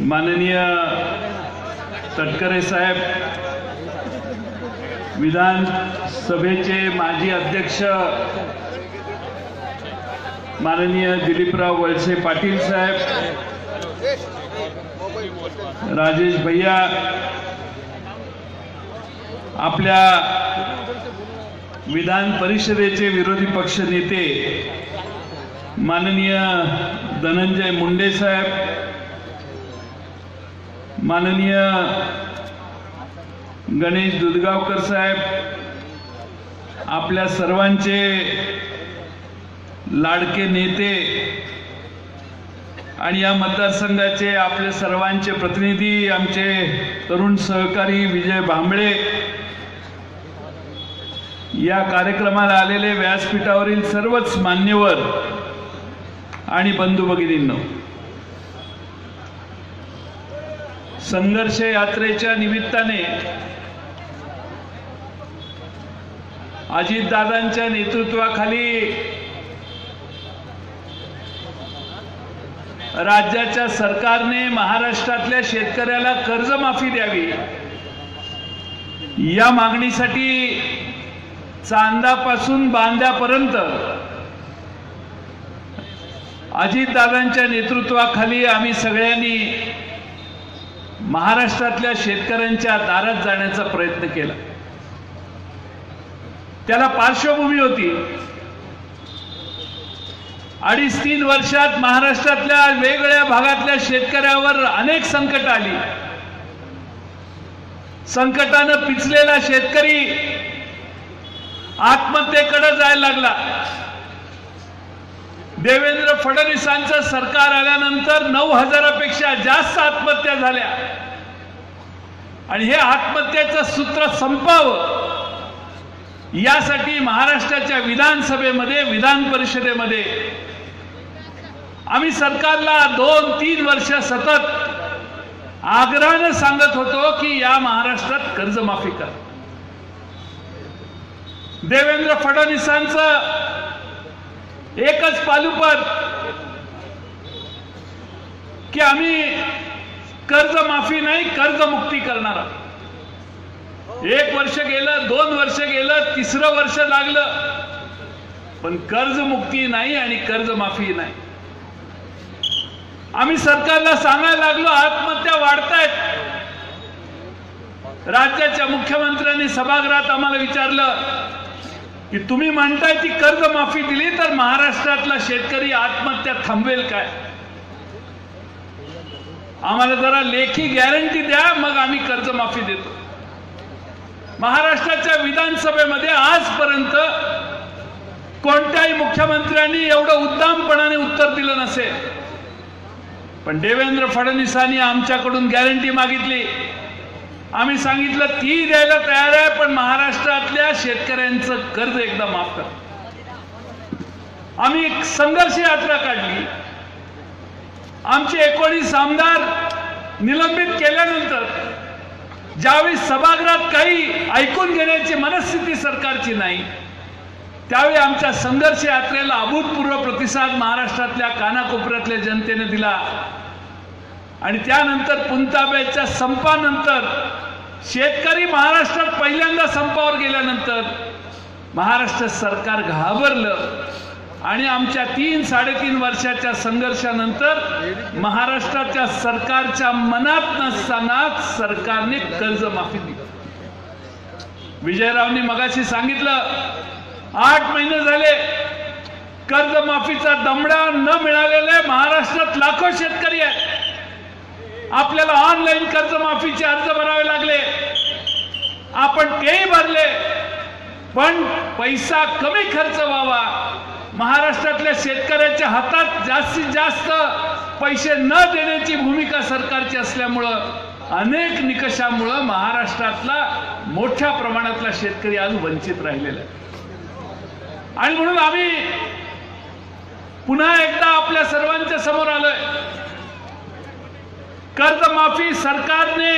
माननीय तटकरे साहेब विधानसभेचे माजी अध्यक्ष माननीय दिलीपराव वळसे पाटील साहेब राजेश भैया आपल्या विधान परिषदेचे विरोधी पक्ष नेते माननीय धनंजय मुंडे साहेब माननीय गणेश दुधगावकर साहेब आपल्या सर्वांचे लाडके नेते आणि या मतदारसंघाचे आपले सर्वांचे प्रतिनिधी आमचे तरुण सहकारी विजय भांबळे या कार्यक्रमाला आलेले व्यासपीठावरील सर्वच मान्यवर आणि बंधू भगिनींना संघर्ष यात्रेच्या निमित्ताने अजितदादांच्या नेतृत्वाखाली राज्याच्या सरकारने महाराष्ट्रातल्या शेतकऱ्याला कर्जमाफी द्यावी. या मागणीसाठी चांदापासून बांद्यापर्यंत अजितदादांच्या नेतृत्वाखाली आम्ही सगळ्यांनी महाराष्ट्रातल्या शेतकऱ्यांच्या दारात जाण्याचा प्रयत्न केला. त्याला पार्श्वभूमी होती. अडीच तीन वर्षात महाराष्ट्रातल्या वेगवेगळ्या भागातल्या शेतकऱ्यावर अनेक संकट आली. संकटानं पिचलेला शेतकरी आत्महत्येकडे जायला लागला. देवेंद्र फडणवीसांचं सरकार आल्यानंतर नऊ हजारापेक्षा जास्त आत्महत्या झाल्या. आणि हे आत्महत्याचं सूत्र संपावं यासाठी महाराष्ट्राच्या विधानसभेमध्ये विधान परिषदेमध्ये आम्ही सरकारला दोन तीन वर्ष सतत आग्रहानं सांगत होतो की या महाराष्ट्रात कर्जमाफी करा. देवेंद्र फडणवीसांचं एकच पालुपद की आम्ही कर्जमाफी नाही कर्जमुक्ती करणार आहोत. एक वर्ष गेलं दोन वर्ष गेलं तिसरं वर्ष लागलं पण कर्जमुक्ती नाही आणि कर्जमाफी नाही. आम्ही सरकारला सांगायला लागलो आत्महत्या वाढतायत. राज्याच्या मुख्यमंत्र्यांनी सभागृहात आम्हाला विचारलं की तुम्ही म्हणताय ती कर्जमाफी दिली तर महाराष्ट्रातला शेतकरी आत्महत्या थांबवेल काय? आम्हाला जरा लेखी गॅरंटी द्या मग आम्ही कर्जमाफी देतो. महाराष्ट्राच्या विधानसभेमध्ये आजपर्यंत कोणत्याही मुख्यमंत्र्यांनी एवढं उद्दामपणाने उत्तर दिलं नसेल. पण देवेंद्र फडणवीसांनी आमच्याकडून गॅरंटी मागितली. आम्ही सांगितलं ती द्यायला तयार आहे पण महाराष्ट्रातल्या शेतकऱ्यांचं कर्ज एकदा माफ कर. आम्ही एक संघर्ष यात्रा काढली. आमचे एकोणीस आमदार निलंबित केल्यानंतर ज्यावेळी सभागृहात काही ऐकून घेण्याची मनस्थिती सरकारची नाही त्यावेळी आमच्या संघर्ष यात्रेला अभूतपूर्व प्रतिसाद महाराष्ट्रातल्या कानाकोपऱ्यातल्या जनतेने दिला. आणि त्यानंतर पुंताब्याच्या संपानंतर शेतकरी महाराष्ट्रात पहिल्यांदा संपावर गेल्यानंतर महाराष्ट्र सरकार घाबरलं. आणि आमच्या तीन साडेतीन वर्षाच्या संघर्षानंतर महाराष्ट्राच्या सरकारच्या मनात नसतानाच सरकारने कर्जमाफी दिली. विजयरावनी मगाशी सांगितलं आठ महिने झाले कर्जमाफीचा दमडा न मिळालेले महाराष्ट्रात लाखो शेतकरी आहेत. आपल्याला ऑनलाईन कर्जमाफीचे अर्ज भरावे लागले. आपण तेही भरले. पण पैसा कमी खर्च व्हावा. महाराष्ट्रातल्या शेतकऱ्याच्या हातात जास्तीत जास्त पैसे न देण्याची भूमिका सरकारची असल्यामुळं अनेक निकषामुळं महाराष्ट्रातला मोठ्या प्रमाणातला शेतकरी आज वंचित राहिलेला आहे. आणि म्हणून आम्ही पुन्हा एकदा आपल्या सर्वांच्या समोर आलोय. कर्जमाफी सरकारने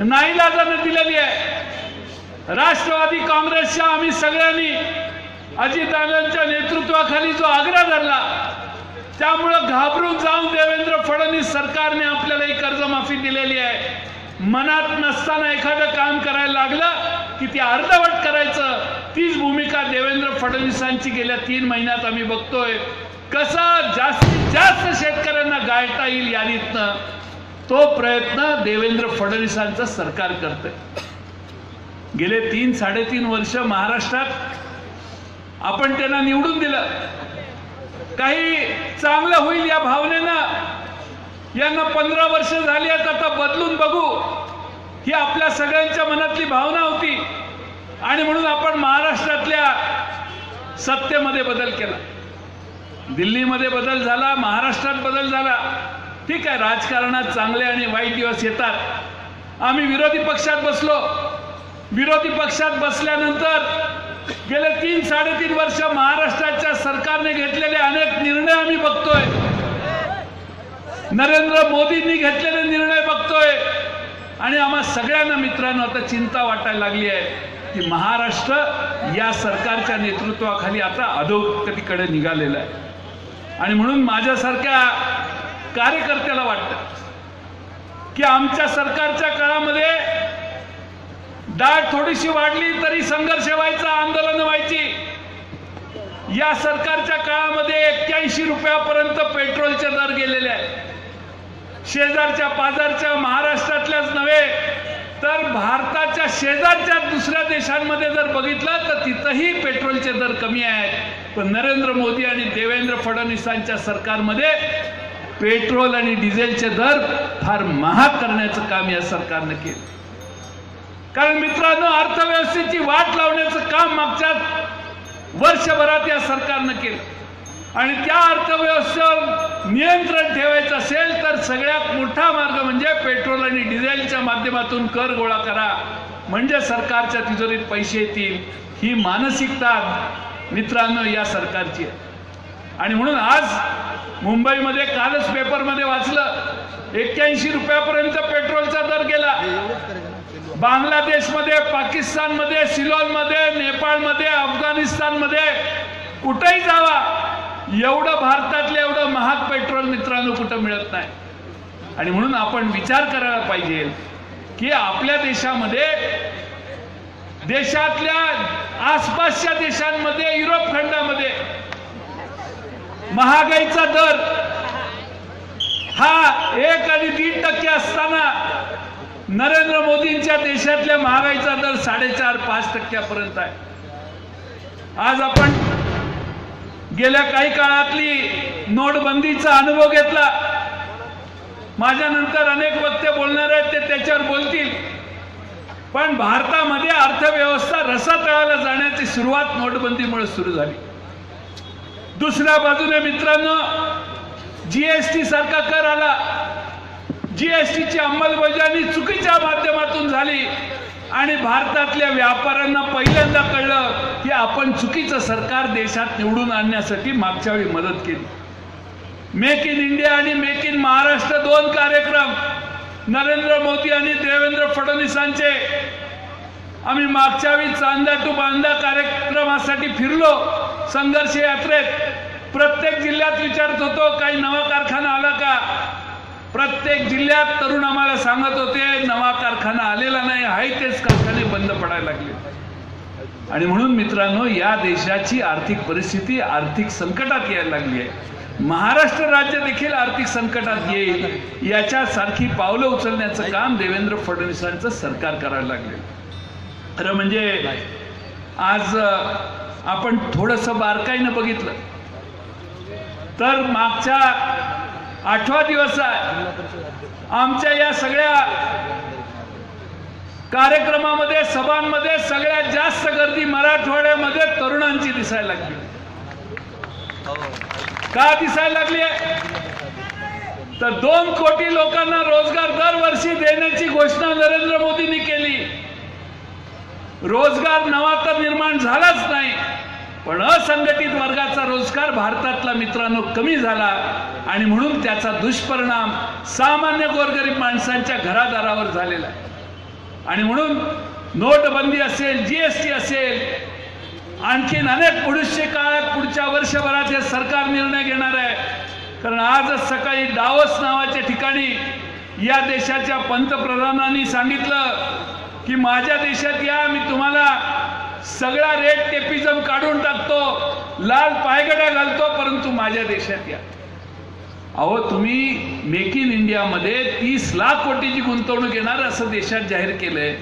नाईलाजानं दिलेली आहे. राष्ट्रवादी काँग्रेसच्या आम्ही सगळ्यांनी अजितदादांच्या नेतृत्वाखाली जो आग्रह धरला त्यामुळं घाबरून जाऊन देवेंद्र फडणवीस सरकारने आपल्याला ही कर्जमाफी दिलेली आहे. मनात नसताना एखादं काम करायला लागलं की ते अर्धवट करायचं तीच भूमिका देवेंद्र फडणवीसांची गेल्या तीन महिन्यात आम्ही बघतोय. कसं जास्तीत जास्त शेतकऱ्यांना गाळता येईल यादीतनं तो प्रयत्न देवेंद्र फडणवीसांचं सरकार करतंय. गेले तीन साडेतीन वर्ष महाराष्ट्रात आपण त्यांना निवडून दिलं. काही चांगलं होईल या भावनेनं. यांना पंधरा वर्ष झाली आहेत आता बदलून बघू. ही आपल्या सगळ्यांच्या मनातली भावना होती. आणि म्हणून आपण महाराष्ट्रातल्या सत्तेमध्ये बदल केला. दिल्लीमध्ये बदल झाला महाराष्ट्रात बदल झाला. ठीक आहे राजकारणात चांगले आणि वाईट दिवस येतात. आम्ही विरोधी पक्षात बसलो. विरोधी पक्षात बसल्यानंतर गेले तीन साडेतीन वर्ष महाराष्ट्राच्या सरकारने घेतलेले अनेक निर्णय आम्ही बघतोय. नरेंद्र मोदींनी घेतलेले निर्णय बघतोय. आणि आम्हा सगळ्यांना मित्रांनो आता चिंता वाटायला लागली आहे की महाराष्ट्र या सरकारच्या नेतृत्वाखाली आता अधोगतीकडे निघालेला आहे. आणि म्हणून माझ्यासारख्या कार्यकर्त्याला वाटतं की आमच्या सरकारच्या काळामध्ये डाळ थोडीशी वाढली तरी संघर्ष व्हायचा आंदोलन व्हायची. या सरकारच्या काळामध्ये एक्क्याऐंशी रुपयापर्यंत पेट्रोलचे दर गेलेले आहेत. शेजारच्या पाजारच्या महाराष्ट्रातल्याच नव्हे तर भारताच्या शेजारच्या दुसऱ्या देशांमध्ये जर बघितलं तर तिथंही पेट्रोलचे दर कमी आहेत. पण नरेंद्र मोदी आणि देवेंद्र फडणवीसांच्या सरकारमध्ये पेट्रोल आणि डिझेलचे दर फार महाग करण्याचं काम या सरकारनं केलं. कारण मित्रांनो अर्थव्यवस्थेची वाट लावण्याचं काम मागच्या वर्षभरात या सरकारनं केलं. आणि त्या अर्थव्यवस्थेवर नियंत्रण ठेवायचं असेल तर सगळ्यात मोठा मार्ग म्हणजे पेट्रोल आणि डिझेलच्या माध्यमातून कर गोळा करा. म्हणजे सरकारच्या तिजोरीत पैसे येतील ही मानसिकता मित्रांनो या सरकारची आहे. आणि म्हणून आज मुंबईमध्ये कालच पेपरमध्ये वाचलं. एक्क्याऐंशी रुपयापर्यंत पेट्रोलचा दर गेला. बांगलादेशमध्ये पाकिस्तानमध्ये सिलॉनमध्ये नेपाळमध्ये अफगाणिस्तानमध्ये कुठेही जावा. एवढं भारतातलं एवढं महाग पेट्रोल मित्रांनो कुठं मिळत नाही. आणि म्हणून आपण विचार करायला पाहिजे की आपल्या देशामध्ये देशातल्या आसपासच्या देशांमध्ये युरोप खंडामध्ये महागाईचा दर हा एक आणि दीड टक्के असताना नरेंद्र मोदींच्या देशातल्या महागाईचा दर साडेचार पाच टक्क्यापर्यंत आहे. आज आपण गेल्या काही काळातली नोटबंदीचा अनुभव घेतला. माझ्यानंतर अनेक वक्ते बोलणार आहेत ते त्याच्यावर बोलतील. पण भारतामध्ये अर्थव्यवस्था रसातळाला जाण्याची सुरुवात नोटबंदीमुळे सुरू झाली. दुसऱ्या बाजूने मित्रांनो जीएसटी सारखा कर आला. जीएसटीची अंमलबजावणी चुकीच्या माध्यमातून झाली आणि भारतातल्या व्यापाऱ्यांना पहिल्यांदा कळलं की आपण चुकीचं सरकार देशात निवडून आणण्यासाठी मागच्या वेळी मदत केली. मेक इन इंडिया आणि मेक इन महाराष्ट्र दोन कार्यक्रम नरेंद्र मोदी आणि देवेंद्र फडणवीसांचे. आम्ही मागच्या वेळी चांदा टू बांदा कार्यक्रमासाठी फिरलो संघर्ष यात्रेत. प्रत्येक जिल्ह्यात विचारत होतो काही नवा कारखाना आला का? प्रत्येक जिल्ह्यात तरुण आम्हाला सांगत होते नवा कारखाना आलेला नाही आहे तेच कारखाने बंद पडायला लागले. आणि म्हणून मित्रांनो या देशाची आर्थिक परिस्थिती आर्थिक संकटात यायला लागली आहे. महाराष्ट्र राज्य देखील आर्थिक संकटात येईल याच्यासारखी पावलं उचलण्याचं काम देवेंद्र फडणवीसांचं सरकार करायला लागले. खरं म्हणजे आज आपण थोडंसं बारकाईनं बघितलं. तर मागच्या आठवा दिवस आहे आमच्या या सगळ्या कार्यक्रमामध्ये सभांमध्ये सगळ्यात जास्त गर्दी मराठवाड्यामध्ये तरुणांची दिसायला लागली. का दिसायला लागली तर दोन कोटी लोकांना रोजगार दरवर्षी देण्याची घोषणा नरेंद्र मोदींनी केली. रोजगार नवा तर निर्माण झालाच नाही. पण असंघटित वर्गाचा रोजगार भारतातला मित्रांनो कमी झाला आणि म्हणून त्याचा दुष्परिणाम सामान्य गोरगरीब माणसांच्या घरादारावर झालेला आहे. आणि म्हणून नोटबंदी असेल जीएसटी असेल आणखीन अनेक पुढच्या काळात पुढच्या वर्षभरात हे सरकार निर्णय घेणार आहे. कारण आजच सकाळी डावस नावाच्या ठिकाणी या देशाच्या पंतप्रधानांनी सांगितलं की माझ्या देशात या मी तुम्हाला सगळा रेड टेपिझम काढून टाकतो लाल पायगड्या घालतो परंतु माझ्या देशात या. अहो तुम्ही मेक इन इंडियामध्ये तीस लाख कोटीची गुंतवणूक येणार असं देशात जाहीर केलंय.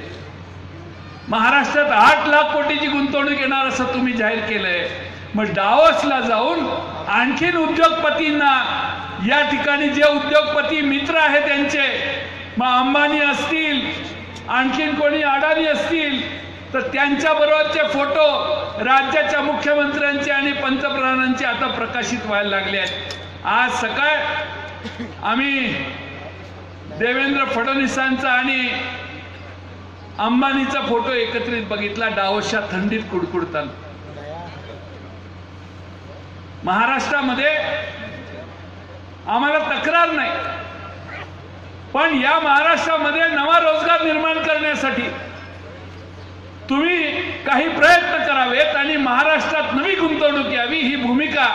महाराष्ट्रात आठ लाख कोटीची गुंतवणूक येणार असं तुम्ही जाहीर केलंय. मग डावसला जाऊन आणखीन उद्योगपतींना या ठिकाणी जे उद्योगपती मित्र आहेत त्यांचे मग अंबानी असतील आणखीन कोणी अडाणी असतील तर त्यांच्या बरोबरचे फोटो राज्याच्या मुख्यमंत्र्यांचे आणि पंतप्रधानांचे आता प्रकाशित व्हायला लागले आहेत. आज सकाळ आम्ही देवेंद्र फडणवीसांचा आणि अंबानीचा फोटो एकत्रित बघितला डावशा थंडीत कुडकुडताना. महाराष्ट्रामध्ये आम्हाला तक्रार नाही. पण या महाराष्ट्रामध्ये नवा रोजगार निर्माण करण्यासाठी तुम्ही काही प्रयत्न करावेत आणि महाराष्ट्रात नवी गुंतवणूक यावी ही भूमिका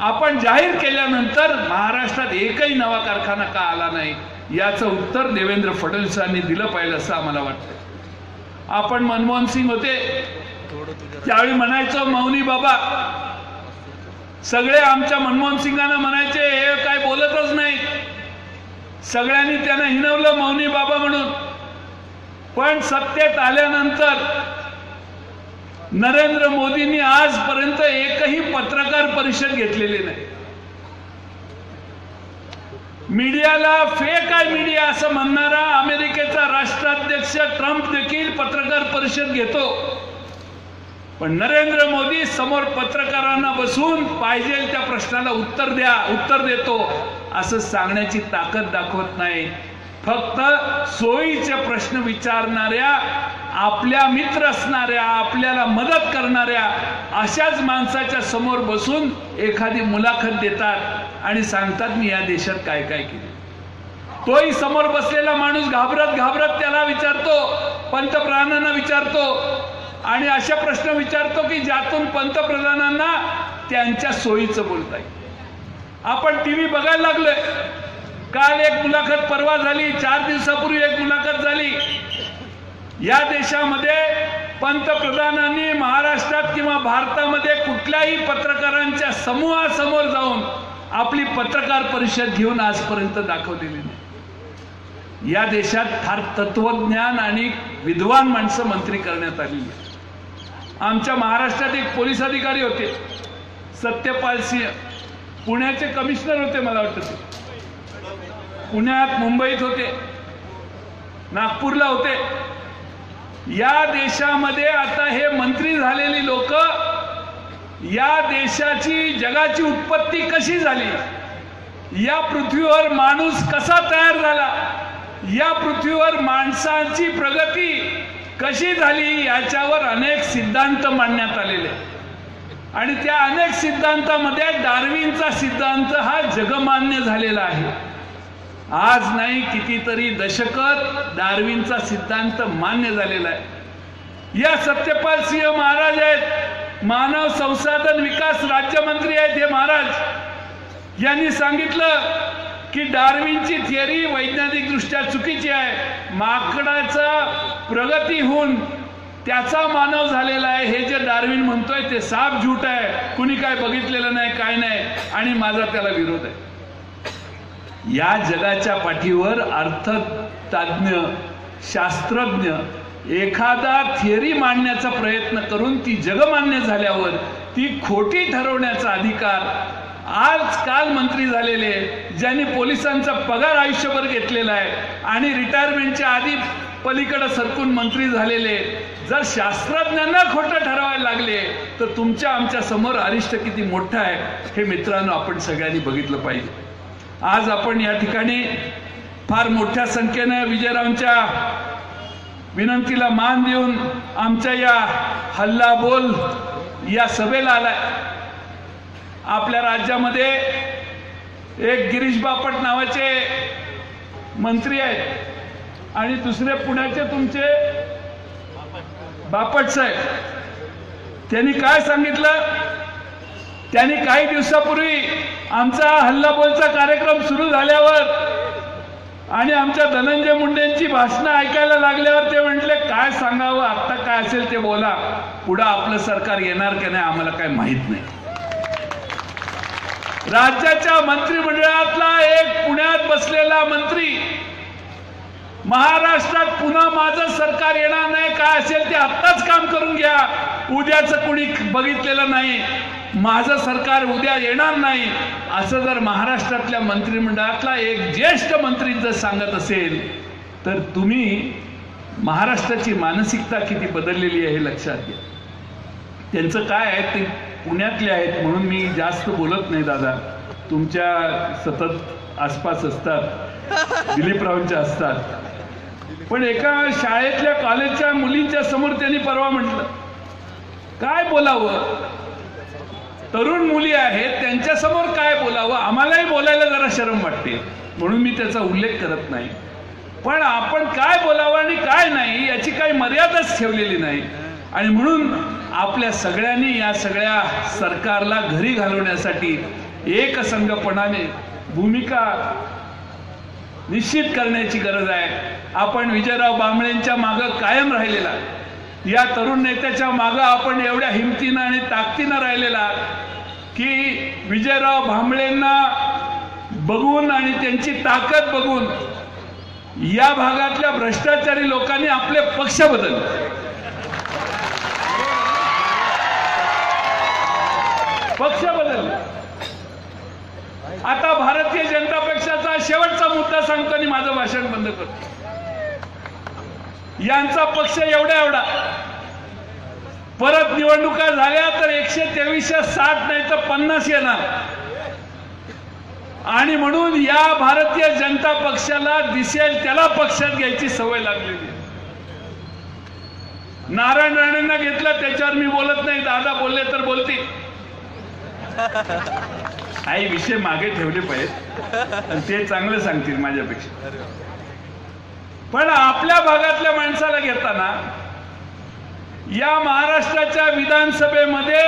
आपण जाहीर केल्यानंतर महाराष्ट्रात एकही नवा कारखाना का आला नाही याचं उत्तर देवेंद्र फडणवीसांनी दिलं पाहिजे असं आम्हाला वाटतं आपण मनमोहन सिंग होते त्यावेळी म्हणायचो मौनी बाबा सगळे आमच्या मनमोहन सिंगांना म्हणायचे हे काय बोलतच नाही सगळ्यांनी त्यांना हिनवलं मौनी बाबा म्हणून. पण सत्तेत आल्यानंतर नरेंद्र मोदींनी आजपर्यंत एकही पत्रकार परिषद घेतलेली नाही. मीडियाला फेक आहे मीडिया असं म्हणणारा अमेरिकेचा राष्ट्राध्यक्ष ट्रम्प देखील पत्रकार परिषद घेतो. पण नरेंद्र मोदी समोर पत्रकारांना बसून पाहिजे त्या प्रश्नाला उत्तर द्या उत्तर देतो. असं सांगण्याची ताकद दाखवत नाही. फक्त सोयीचे प्रश्न विचारणाऱ्या आपल्या मित्र असणाऱ्या आपल्याला मदत करणाऱ्या अशाच माणसाच्या समोर बसून एखादी मुलाखत देतात आणि सांगतात मी या देशात काय काय केले? तोही समोर बसलेला माणूस घाबरत घाबरत त्याला विचारतो पंतप्रधानांना विचारतो आणि अशा प्रश्न विचारतो की ज्यातून पंतप्रधानांना त्यांच्या सोयीचं बोलता येईल. आपण टी व्ही बघायला लागलोय. काल एक मुलाखत परवा झाली चार दिवसापूर्वी एक मुलाखत झाली. या देशामध्ये पंतप्रधानांनी महाराष्ट्रात किंवा भारतामध्ये कुठल्याही पत्रकारांच्या समूहासमोर जाऊन आपली पत्रकार परिषद घेऊन आजपर्यंत दाखवलेली नाही. या देशात फार तत्वज्ञान आणि विद्वान माणसं मंत्री करण्यात आलेली आमच्या महाराष्ट्रात एक पोलीस अधिकारी होते सत्यपाल सिंह. पुण्याचे कमिशनर होते मला वाटतं ते. पुण्यात मुंबईत होते. नागपूरला होते. या देशामध्ये आता हे मंत्री झालेली लोक या देशाची जगाची उत्पत्ती कशी झाली? या पृथ्वीवर माणूस कसा तयार झाला? या पृथ्वीवर माणसांची प्रगती कशी झाली? याच्यावर अनेक सिद्धांत मांडण्यात आलेले आणि त्या अनेक सिद्धांतामध्ये डार्विनचा सिद्धांत हा जगमान्य झालेला आहे. आज नाही कितीतरी दशकत डार्विनचा सिद्धांत मान्य झालेला आहे. या सत्यपाल सिंह महाराज आहेत मानव संसाधन विकास राज्यमंत्री आहेत हे महाराज. यांनी सांगितलं की डार्विनची थिअरी वैज्ञानिक दृष्ट्या चुकीची आहे. माकडाचा प्रगती होऊन त्याचा मानव झालेला आहे. हे जे डार्विन म्हणतोय ते साफ झूट आहे. कुणी काय बघितलेलं नाही काय नाही. आणि माझा त्याला विरोध आहे. या जगाच्या पाठीवर अर्थतज्ञ शास्त्रज्ञ एखादा थिअरी मांडण्याचा प्रयत्न करून ती जगमान्य झाल्यावर ती खोटी ठरवण्याचा अधिकार आजकाल मंत्री झालेले ज्यांनी पोलिसांचा पगार आयुष्यभर घेतलेला आहे आणि रिटायरमेंटच्या आधी पलीकडे सरकून मंत्री झालेले जर शास्त्रज्ञांना खोटं ठरवायला लागले तर तुमच्या आमच्यासमोर अरिष्ट किती मोठं आहे हे मित्रांनो आपण सगळ्यांनी बघितलं पाहिजे. आज आपण या ठिकाणी फार मोठ्या संख्येनं विजयरावांच्या विनंतीला मान देऊन आमच्या या हल्ला बोल या सभेला आलाय. आपल्या राज्यामध्ये एक गिरीश बापट नावाचे मंत्री आहेत आणि दुसरे पुण्याचे तुमचे बापट साहेब त्यांनी काय सांगितलं? त्यांनी काही दिवसापूर्वी आमचा हल्लाबोलचा कार्यक्रम सुरू झाल्यावर आणि आमच्या धनंजय मुंडेंची भाषणं ऐकायला लागल्यावर ते म्हटले काय सांगावं? आत्ता काय असेल ते बोला. पुढं आपलं सरकार येणार की नाही आम्हाला काय माहीत नाही. राज्याच्या मंत्रिमंडळातला एक पुण्यात बसलेला मंत्री महाराष्ट्रात पुन्हा माझं सरकार येणार नाही. काय असेल ते आत्ताच काम करून घ्या. उद्याचं कुणी बघितलेलं नाही. माझं सरकार उद्या येणार नाही. असं जर महाराष्ट्रातल्या मंत्रिमंडळातला एक ज्येष्ठ मंत्री जर सांगत असेल तर तुम्ही महाराष्ट्राची मानसिकता किती बदललेली आहे हे लक्षात घ्या. त्यांचं काय आहे ते पुण्यातले आहेत म्हणून मी जास्त बोलत नाही दादा. तुमच्या सतत आसपास असतात. दिलीपरावांच्या असतात. पण एका शाळेतल्या कॉलेजच्या मुलींच्या समोर त्यांनी परवा म्हटलं. काय बोलावं? तरुण मुली आहेत त्यांच्यासमोर काय बोलावं? आम्हालाही बोलायला जरा शरम वाटते. म्हणून मी त्याचा उल्लेख करत नाही. पण आपण काय बोलावं आणि काय नाही याची काही मर्यादाच ठेवलेली नाही. आणि म्हणून आपल्या सगळ्यांनी या सगळ्या सरकारला घरी घालवण्यासाठी एकसंघपणाने भूमिका निश्चित करण्याची गरज आहे. आपण विजयराव बांबळेंच्या मागं कायम राहिलेला या तरुण नेत्याच्या मागं आपण एवढ्या हिमतीनं आणि ताकदीनं राहिलेला की विजयराव भांबळेंना बघून आणि त्यांची ताकद बघून या भागातल्या भ्रष्टाचारी लोकांनी आपले पक्ष बदलले. पक्ष बदल आता भारतीय जनता पक्षाचा शेवटचा मुद्दा सांगतो आणि माझं भाषण बंद करतो. यांचा पक्ष एवढा एवढा. परत निवडणुका झाल्या तर एकशे तेवीसशे साठ नाही तर पन्नास येणार. आणि म्हणून या भारतीय जनता पक्षाला दिसेल त्याला पक्षात घ्यायची सवय लागलेली नारायण राणेंना घेतलं त्याच्यावर मी बोलत नाही. दादा बोलले तर बोलतील. काही विषय मागे ठेवले पाहिजेत. आणि ते चांगलं सांगतील माझ्यापेक्षा. पण आपल्या भागातल्या माणसाला घेताना या महाराष्ट्राच्या विधानसभेमध्ये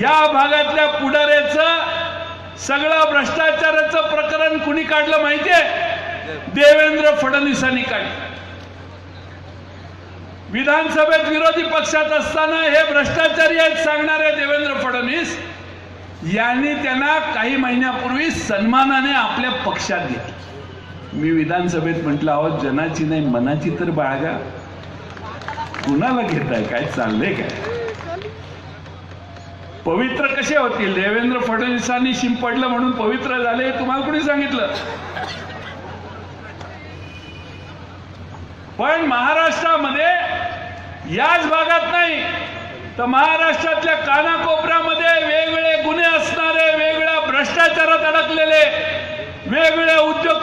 या भागातल्या पुढाऱ्याचं सगळं भ्रष्टाचाराचं प्रकरण कुणी काढलं माहितीये? देवेंद्र फडणवीसांनी काढलं. विधानसभेत विरोधी पक्षात असताना हे भ्रष्टाचारी आहेत सांगणारे देवेंद्र फडणवीस. यांनी त्यांना काही महिन्यापूर्वी सन्मानाने आपल्या पक्षात घेतलं. मी विधानसभेत म्हटलं आहोत जनाची नाही मनाची तर बाळगा. कुणाला घेताय? काय चाललंय काय? पवित्र कसे होतील? देवेंद्र फडणवीसांनी शिंपडलं म्हणून पवित्र झाले तुम्हाला कुणी सांगितलं? पण महाराष्ट्रामध्ये याच भागात नाही. तर महाराष्ट्रातल्या कानाकोपऱ्यामध्ये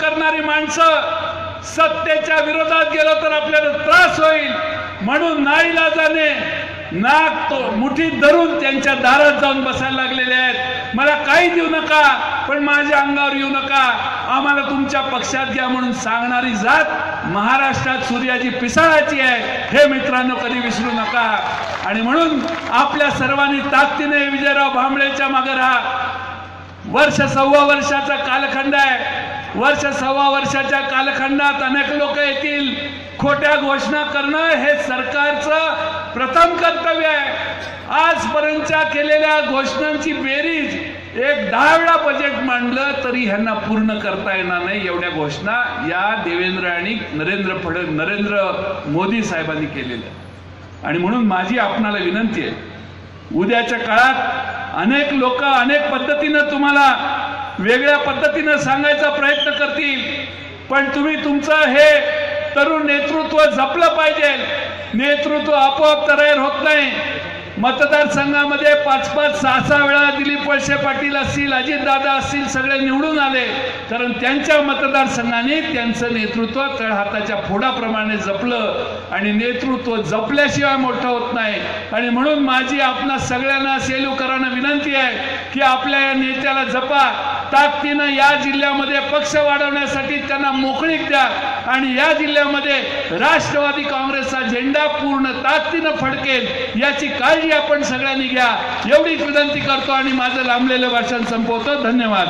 करणारी माणसं सत्तेच्या विरोधात गेलो तर आपल्याला त्रास होईल. म्हणून नाईलाजाने नाक तो मुठीत धरून त्यांच्या दारात जाऊन बसायला लागलेले आहेत. मला काही देऊ नका पण माझ्या अंगावर येऊ नका. आम्हाला तुमच्या पक्षात घ्या म्हणून सांगणारी जात महाराष्ट्रात सूर्याची पिसाळाची आहे. हे मित्रांनो कधी विसरू नका. आणि म्हणून आपल्या सर्वांनी ताकदीने विजयराव भांबळेच्या मागे राहा. वर्ष सव्वा वर्षाचा कालखंड आहे. वर्ष सव्वा वर्षाच्या कालखंडात अनेक लोक येतील. खोट्या घोषणा करणं हे सरकारचं प्रथम कर्तव्य आहे. आजपर्यंतच्या केलेल्या घोषणांची बेरीज एक दहा वेळा बजेट मांडलं तरी ह्यांना पूर्ण करता येणार नाही एवढ्या घोषणा या देवेंद्र आणि नरेंद्र फड नरेंद्र मोदी साहेबांनी केलेल्या. आणि म्हणून माझी आपणाला विनंती आहे उद्याच्या काळात अनेक लोक अनेक पद्धतीनं तुम्हाला वेगळ्या पद्धतीनं सांगायचा प्रयत्न करतील. पण तुम्ही तुमचं हे तरुण नेतृत्व जपलं पाहिजे. नेतृत्व आपोआप तयार होत नाही. मतदारसंघामध्ये पाच पाच सहा सहा वेळा दिलीप वळसे पाटील असतील अजितदादा असतील सगळे निवडून आले. कारण त्यांच्या मतदारसंघाने त्यांचं नेतृत्व तळहाताच्या फोडाप्रमाणे जपलं. आणि नेतृत्व जपल्याशिवाय मोठं होत नाही. आणि म्हणून माझी आपणा सगळ्यांना सेलूकरांना विनंती आहे की आपल्या या नेत्याला जपा. ताकदीनं या जिल्ह्यामध्ये पक्ष वाढवण्यासाठी त्यांना मोकळीक द्या आणि या जिल्ह्यामध्ये राष्ट्रवादी काँग्रेसचा झेंडा पूर्ण ताकदीनं फडकेल याची काळजी आपण सगळ्यांनी घ्या. एवढीच विनंती करतो आणि माझं लांबलेलं भाषण संपवतो. धन्यवाद.